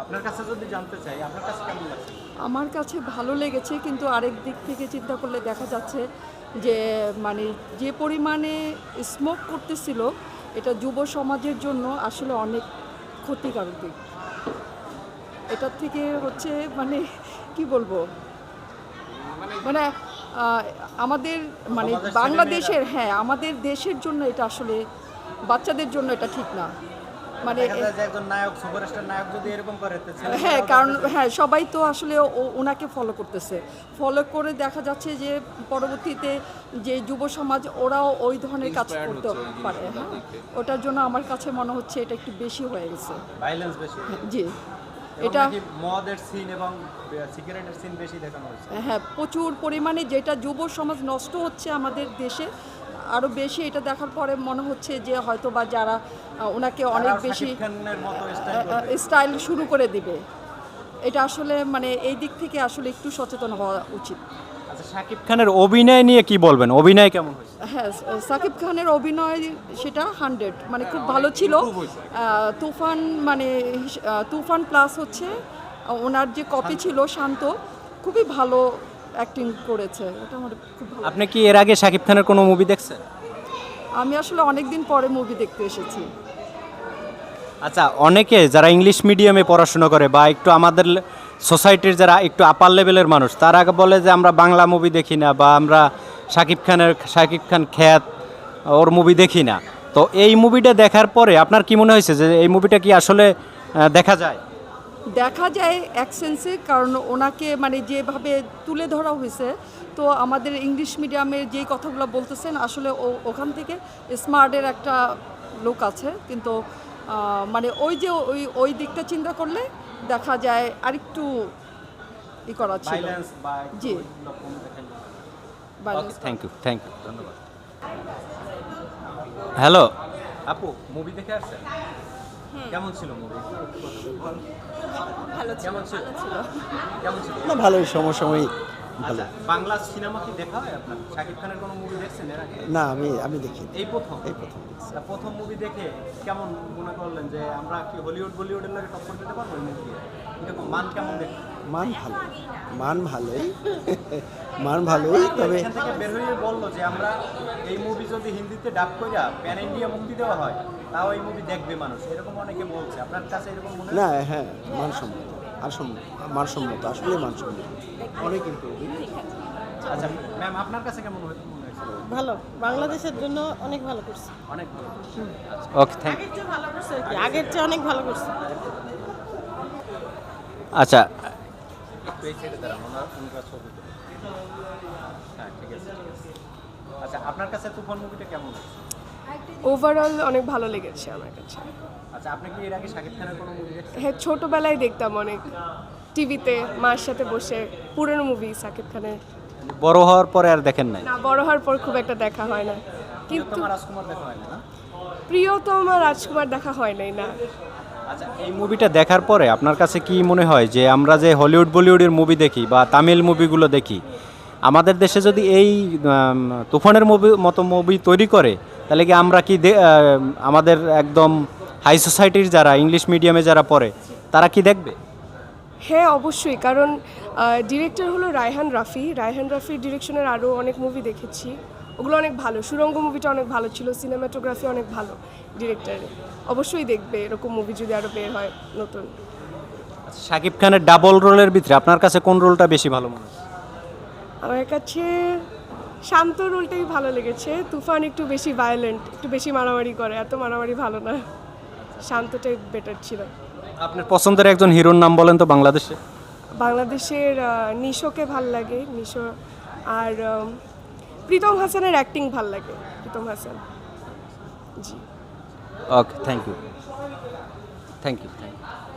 আপনার কাছে যদি জানতে চাই আপনার কাছে কেমন লাগছে? আমার কাছে ভালো লেগেছে কিন্তু আরেক দিক থেকে চিন্তা করলে দেখা যাচ্ছে যে মানে যে পরিমাণে স্মোক করতেছিল এটা যুব সমাজের জন্য আসলে অনেক ক্ষতিকারক দিক। এটার থেকে হচ্ছে মানে কি বলব? মানে আমাদের মানে বাংলাদেশের হ্যাঁ আমাদের দেশের জন্য এটা আসলে বাচ্চাদের জন্য এটা ঠিক না। মানে দেখা যায় যে একজন নায়ক সুপারস্টার নায়ক যদি এরকম করে হ্যাঁ কারণ হ্যাঁ সবাই তো আসলে ও- ওনাকে ফলো করতেছে। ফলো করে দেখা যাচ্ছে যে পরবর্তীতে যে যুব সমাজ ওরাও ওই ধরনের কাজ করতে পারে। হ্যাঁ ওটার জন্য আমার কাছে মনে হচ্ছে এটা একটু বেশি হয়ে গেছে। ভাইলেন্স বেশি। জি। এটা মদের সিন এবং সিগারেটের সিন বেশি দেখানো হয়েছে হ্যাঁ প্রচুর পরিমাণে যেটা যুব সমাজ নষ্ট হচ্ছে আমাদের দেশে আরও বেশি এটা দেখার পরে মনে হচ্ছে যে হয়তো বা যারা ওনাকে অনেক বেশি স্টাইল শুরু করে দিবে। এটা আসলে মানে এই দিক থেকে আসলে একটু সচেতন হওয়া উচিত। আচ্ছা শাকিব খানের অভিনয় নিয়ে কি বলবেন? অভিনয় কেমন হ্যাঁ সাকিব খানের অভিনয় সেটা হান্ড্রেড মানে খুব ভালো ছিল। তুফান মানে তুফান প্লাস হচ্ছে ওনার যে কপি ছিল শান্ত খুবই ভালো অ্যাক্টিং করেছে এটা আমার খুব ভালো আপনি কি এর আগে শাকিব খানের কোনো মুভি দেখছেন? আমি আসলে অনেক দিন পরে মুভি দেখতে এসেছি। আচ্ছা অনেকে যারা ইংলিশ মিডিয়ামে পড়াশোনা করে বা একটু আমাদের সোসাইটির যারা একটু আপার লেভেলের মানুষ তারা বলে যে আমরা বাংলা মুভি দেখি না বা আমরা শাকিব খানের শাকিব খান খ্যাত ওর মুভি দেখি না। তো এই মুভিটা দেখার পরে আপনার কি মনে হয়েছে যে এই মুভিটা কি আসলে দেখা যায়? দেখা যায় এক সেন্সে কারণ ওনাকে মানে যেভাবে তুলে ধরা হয়েছে তো আমাদের ইংলিশ মিডিয়ামের যেই কথাগুলো বলতেছেন আসলে ও- ওখান থেকে স্মার্টের একটা লোক আছে কিন্তু মানে ওই যে ওই ওই দিকটা চিন্তা করলে দেখা যায় আরেকটু ই করা ছিল। জি। থ্যাংক ইউ থ্যাংক ইউ ধন্যবাদ। হ্যালো আপু মুভি দেখে আসছেন? কেমন ছিল মুভি ভালো কেমন ছিল? কেমন ছিল? না ভালোই সমসাময়িক আচ্ছা বাংলা সিনেমা কি দেখা হয় আপনার? শাকিব খানের কোনো মুভি দেখছেন এর আগে? না আমি আমি দেখি। এই প্রথম? এই প্রথম দেখছি। প্রথম মুভি দেখে কেমন মনে করলেন যে আমরা কি হলিউড বলিউডের লাগে টক্কর দিতে পারব মুভি এরকম মান কেমন দেখে মান ভালো। মান ভালোই। মান ভালোই তবে এখান থেকে বের হয়ে বলল যে আমরা এই মুভি যদি হিন্দিতে ডাব কইরা প্যান ইন্ডিয়া মুক্তি দেওয়া হয় তাও এই মুভি দেখবে মানুষ। এরকম অনেকে বলছে। আপনার কাছে এরকম মনে না হ্যাঁ মানসম্মত। আর সম্মত মানসম্মত আসলে মানসম্মত। অনেক ইম্প্রুভিং আচ্ছা ম্যাম আপনার কাছে কেমন হয়েছে? ভালো। বাংলাদেশের জন্য অনেক ভালো করছে। অনেক ভালো ওকে থ্যাংক আগের চেয়ে ভালো করছে আগের চেয়ে অনেক ভালো করছে। আচ্ছা এই সাইডে দাঁড়ান ওনার ওনারা ছবি হ্যাঁ ঠিক আছে ঠিক আছে। আচ্ছা আপনার কাছে তুফান মুভিটা কেমন লাগছে? ওভারঅল অনেক ভালো লেগেছে আমার কাছে। আচ্ছা আপনি কি এর আগে শাকিব খানের কোনো মুভি দেখছেন? হ্যাঁ ছোটোবেলায় দেখতাম অনেক। টিভিতে মার সাথে বসে পুরনো মুভি সাকিব খানের। বড় হওয়ার পরে আর দেখেন নাই। না বড় হওয়ার পর খুব একটা দেখা হয় না। কিন্তু রাজকুমার দেখা হয় না? প্রিয়তমা রাজকুমার দেখা হয় নাই না। আচ্ছা এই মুভিটা দেখার পরে আপনার কাছে কি মনে হয় যে আমরা যে হলিউড বলিউডের মুভি দেখি বা তামিল মুভিগুলো দেখি, আমাদের দেশে যদি এই তুফানের মুভি মতো মুভি তৈরি করে, তাহলে কি আমরা কি আমাদের একদম হাই সোসাইটির যারা ইংলিশ মিডিয়ামে যারা পড়ে, তারা কি দেখবে? হ্যাঁ অবশ্যই। কারণ ডিরেক্টর হলো রায়হান রাফি। রায়হান রাফির ডিরেকশনের আরও অনেক মুভি দেখেছি। ওগুলো অনেক ভালো। সুরঙ্গ মুভিটা অনেক ভালো ছিল সিনেমাটোগ্রাফি অনেক ভালো ডিরেক্টরের অবশ্যই দেখবে এরকম মুভি যদি আরও বের হয় নতুন। আচ্ছা, শাকিব খানের ডাবল রোলের ভিতরে আপনার কাছে কোন রোলটা বেশি ভালো মনে হয় আমার কাছে শান্ত রোলটাই ভালো লেগেছে। তুফান একটু বেশি ভায়োলেন্ট একটু বেশি মারামারি করে এত মারামারি ভালো না। শান্তটাই বেটার ছিল। আপনার পছন্দের একজন হিরোর নাম বলেন তো বাংলাদেশে? বাংলাদেশের নিশোকে ভালো লাগে নিশো। আর প্রীতম হাসানের অ্যাক্টিং ভালো লাগে, প্রীতম হাসান। জি। Okay thank you thank you thank you